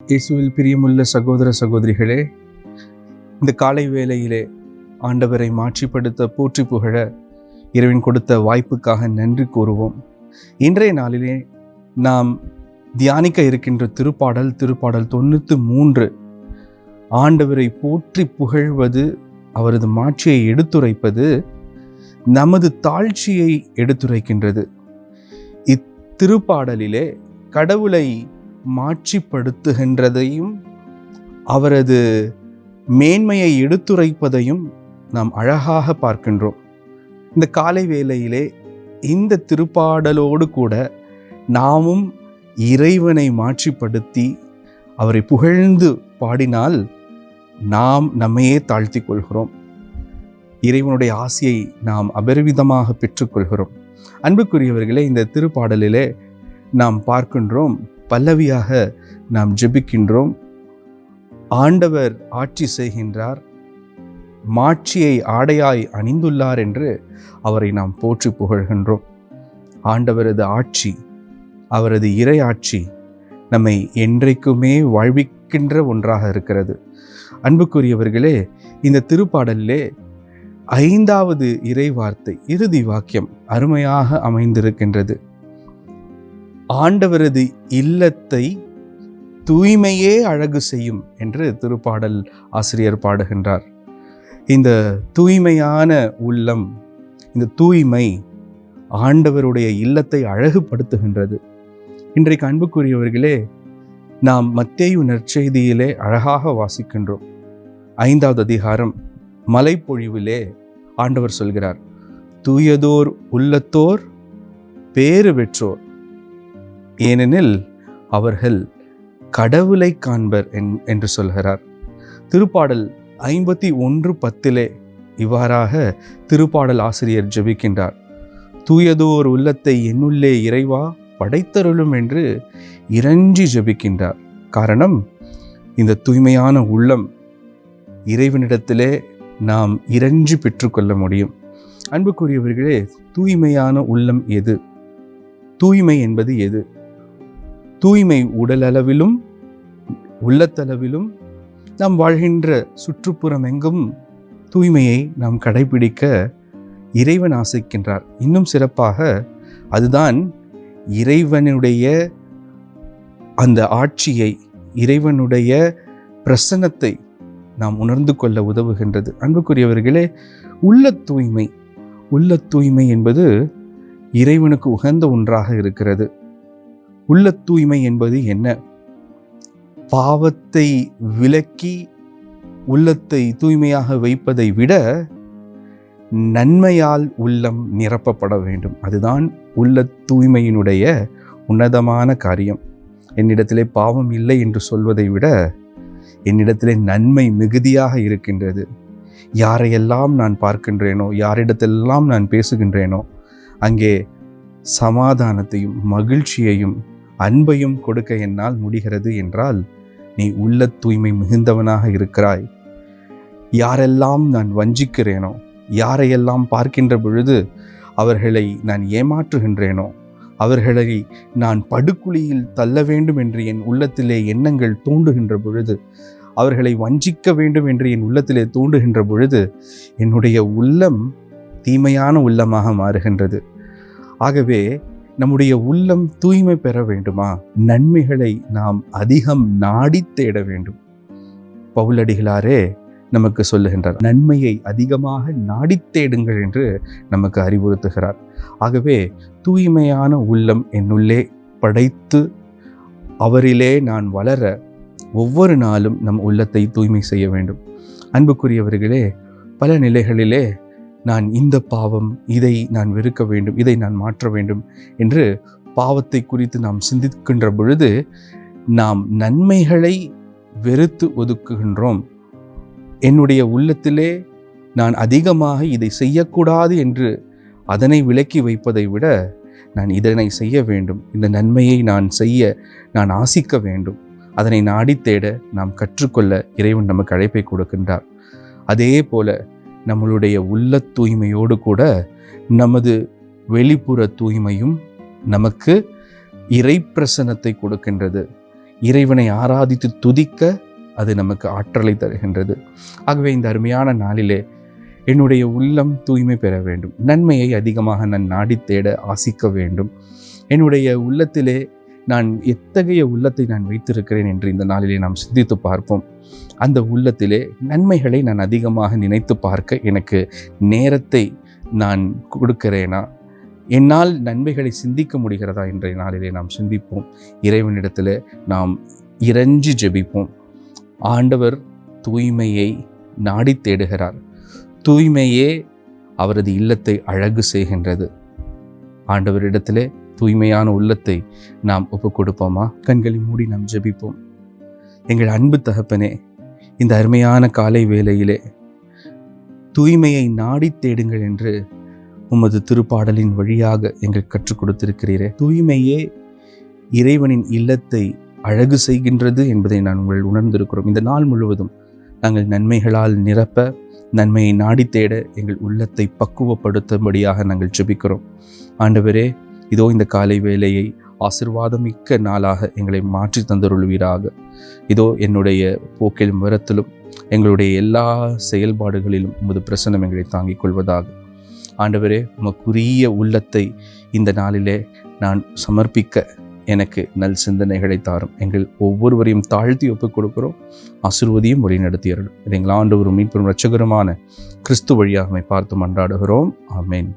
இயேசுவில் பிரியமுள்ள சகோதர சகோதரிகளே இந்த காலை வேளையிலே ஆண்டவரை மாற்றிப்படுத்த போற்றி புகழ இறைவன் கொடுத்த வாய்ப்புக்காக நன்றி கூறுவோம். இன்றைய நாளிலே நாம் தியானிக்க இருக்கின்ற திருப்பாடல் திருப்பாடல் தொண்ணூற்று மூன்று. ஆண்டவரை போற்றி புகழ்வது அவரது மாட்சியை எடுத்துரைப்பது நமது தாழ்ச்சியை எடுத்துரைக்கின்றது. இத்திருப்பாடலிலே கடவுளை மாட்சிப்படுத்துகின்றதையும் அவரது மேன்மையை எடுத்துரைப்பதையும் நாம் அழகாக பார்க்கின்றோம். இந்த காலை வேளையிலே இந்த திருப்பாடலோடு கூட நாமும் இறைவனை மாட்சிப்படுத்தி அவரை புகழ்ந்து பாடினால் நாம் நம்மையே தாழ்த்தி கொள்கிறோம். இறைவனுடைய ஆசையை நாம் அபரிவிதமாக பெற்றுக்கொள்கிறோம் அன்புக்குரியவர்களே இந்த திருப்பாடலிலே நாம் பார்க்கின்றோம் பல்லவியாக நாம் ஜெபிக்கின்றோம். ஆண்டவர் ஆட்சி செய்கின்றார். மாட்சியை ஆடையாய் அணிந்துள்ளார் என்று அவரை நாம் போற்றி புகழ்கின்றோம். ஆண்டவரது ஆட்சி அவரது இறை ஆட்சி நம்மை என்றைக்குமே வாழ்விக்கின்ற ஒன்றாக இருக்கிறது. அன்புக்குரியவர்களே இந்த திருப்பாடலிலே ஐந்தாவது இறை வார்த்தை இறுதி வாக்கியம் அருமையாக அமைந்திருக்கின்றது. ஆண்டவரது இல்லத்தை தூய்மையே அழகு செய்யும் என்று திருப்பாடல் ஆசிரியர் பாடுகின்றார். இந்த தூய்மையான உள்ளம் இந்த தூய்மை ஆண்டவருடைய இல்லத்தை அழகுபடுத்துகின்றது. இன்றைக்கு அன்புக்குரியவர்களே நாம் மத்தேயு நற்செய்தியிலே அழகாக வாசிக்கின்றோம். ஐந்தாவது அதிகாரம் மலைப்பொழிவிலே ஆண்டவர் சொல்கிறார் தூயதோர் உள்ளத்தோர் பேறு பெற்றோர். ஏனெனில் அவர்கள் கடவுளை காண்பர் என்- என்று சொல்கிறார். திருப்பாடல் ஐம்பத்தி ஒன்று பத்திலே இவ்வாறாக திருப்பாடல் ஆசிரியர் ஜெபிக்கின்றார். தூயதோர் உள்ளத்தை என்னுள்ளே இறைவா படைத்தருளும் என்று இறஞ்சி ஜெபிக்கின்றார். காரணம் இந்த தூய்மையான உள்ளம் இறைவனிடத்திலே நாம் இறஞ்சி பெற்றுக்கொள்ள முடியும். அன்புக்குரியவர்களே தூய்மையான உள்ளம் எது? தூய்மை என்பது எது? தூய்மை உடலளவிலும் உள்ளத்தளவிலும் நாம் வாழ்கின்ற சுற்றுப்புறம் எங்கும் தூய்மையை நாம் கடைபிடிக்க இறைவன் ஆசைக்கின்றார். இன்னும் சிறப்பாக அதுதான் இறைவனுடைய அந்த ஆட்சியை இறைவனுடைய பிரசன்னத்தை நாம் உணர்ந்து கொள்ள உதவுகின்றது. அன்புக்குரியவர்களே உள்ள தூய்மை உள்ள தூய்மை என்பது இறைவனுக்கு உகந்த ஒன்றாக இருக்கிறது. உள்ள தூய்மை என்பது என்ன? பாவத்தை விலக்கி உள்ளத்தை தூய்மையாக வைப்பதை விட நன்மையால் உள்ளம் நிரப்பப்பட வேண்டும். அதுதான் உள்ள தூய்மையினுடைய உன்னதமான காரியம். என்னிடத்திலே பாவம் இல்லை என்று சொல்வதை விட என்னிடத்திலே நன்மை மிகுதியாக இருக்கின்றது. யாரையெல்லாம் நான் பார்க்கின்றேனோ யாரிடத்தெல்லாம் நான் பேசுகின்றேனோ அங்கே சமாதானத்தையும் மகிழ்ச்சியையும் அன்பையும் கொடுக்க என்னால் முடிகிறது என்றால் நீ உள்ள தூய்மை மிகுந்தவனாக இருக்கிறாய். யாரெல்லாம் நான் வஞ்சிக்கிறேனோ யாரையெல்லாம் பார்க்கின்ற பொழுது அவர்களை நான் ஏமாற்றுகின்றேனோ அவர்களை நான் படுகுழியில் தள்ள வேண்டும் என்று என் உள்ளத்திலே எண்ணங்கள் தூண்டுகின்ற பொழுது அவர்களை வஞ்சிக்க வேண்டும் என்று என் உள்ளத்திலே தூண்டுகின்ற பொழுது என்னுடைய உள்ளம் தீமையான உள்ளமாக மாறுகின்றது. ஆகவே நம்முடைய உள்ளம் தூய்மை பெற வேண்டுமா? நன்மைகளை நாம் அதிகம் நாடி தேட வேண்டும். பவுலடிகளாரே நமக்கு சொல்லுகின்றார் நன்மையை அதிகமாக நாடி தேடுங்கள் என்று நமக்கு அறிவுறுத்துகிறார். ஆகவே தூய்மையான உள்ளம் என்னுள்ளே படைத்து அவரிலே நான் வளர ஒவ்வொரு நாளும் நம் உள்ளத்தை தூய்மை செய்ய வேண்டும். அன்புக்குரியவர்களே பல நிலைகளிலே நான் இந்த பாவம் இதை நான் வெறுக்க வேண்டும் இதை நான் மாற்ற வேண்டும் என்று பாவத்தை குறித்து நாம் சிந்திக்கின்ற பொழுது நாம் நன்மைகளை வெறுத்து ஒதுக்குகின்றோம். என்னுடைய உள்ளத்திலே நான் அதிகமாக இதை செய்யக்கூடாது என்று அதனை விலக்கி வைப்பதை விட நான் இதனை செய்ய வேண்டும். இந்த நன்மையை நான் செய்ய நான் ஆசிக்க வேண்டும். அதனை நாடித் தேட நாம் கற்றுக்கொள்ள இறைவன் நமக்கு அழைப்பை கொடுக்கின்றார். அதே போல நம்மளுடைய உள்ள தூய்மையோடு கூட நமது வெளிப்புற தூய்மையும் நமக்கு இறைப்பிரசனத்தை கொடுக்கின்றது. இறைவனை ஆராதித்து துதிக்க அது நமக்கு ஆற்றலை தருகின்றது. ஆகவே இந்த அருமையான நாளிலே என்னுடைய உள்ளம் தூய்மை பெற வேண்டும். நன்மையை அதிகமாக நான் நாடி தேட ஆசிக்க வேண்டும். என்னுடைய உள்ளத்திலே நான் எத்தகைய உள்ளத்தை நான் வைத்திருக்கிறேன் என்று இந்த நாளிலே நாம் சிந்தித்து பார்ப்போம். அந்த உள்ளத்திலே நன்மைகளை நான் அதிகமாக நினைத்து பார்க்க எனக்கு நேரத்தை நான் கொடுக்கிறேனா? என்னால் நன்மைகளை சிந்திக்க முடிகிறதா என்ற நாளிலே நாம் சிந்திப்போம். இறைவனிடத்தில் நாம் இறஞ்சி ஜெபிப்போம். ஆண்டவர் தூய்மையை நாடி தேடுகிறார். தூய்மையே அவரது இல்லத்தை அழகு செய்கின்றது. ஆண்டவரிடத்திலே தூய்மையான உள்ளத்தை நாம் ஒப்பு கொடுப்போமா கண்களை மூடி நாம் ஜெபிப்போம். எங்கள் அன்பு தகப்பனே இந்த அருமையான காலை வேளையிலே தூய்மையை நாடி தேடுங்கள் என்று உமது திருப்பாடலின் வழியாக எங்கள் கற்றுக் கொடுத்திருக்கிறீரே. தூய்மையே இறைவனின் இல்லத்தை அழகு செய்கின்றது என்பதை நான் உங்கள் உணர்ந்திருக்கிறோம். இந்த நாள் முழுவதும் நாங்கள் நன்மைகளால் நிரப்ப நன்மையை நாடி தேட எங்கள் உள்ளத்தை பக்குவப்படுத்தும்படியாக நாங்கள் ஜெபிக்கிறோம். ஆண்டவரே இதோ இந்த காலை வேலையை ஆசிர்வாதமிக்க நாளாக எங்களை மாற்றி தந்தருள்வீராக. இதோ என்னுடைய போக்கிலும் விரத்திலும் எங்களுடைய எல்லா செயல்பாடுகளிலும் உமது பிரசனம் எங்களை தாங்கிக் கொள்வதாக. ஆண்டவரே உமக்குரிய உள்ளத்தை இந்த நாளிலே நான் சமர்ப்பிக்க எனக்கு நல் சிந்தனைகளை தாரும். எங்கள் ஒவ்வொருவரையும் தாழ்த்தி ஒப்புக் கொடுக்கிறோம். ஆசிர்வதியும் வழி நடத்தியர்கள் எங்கள் ஆண்டவரும் மீட்பெரும் ரட்சகருமான கிறிஸ்து வழியாக பார்த்து மன்றாடுகிறோம். ஆமேன்.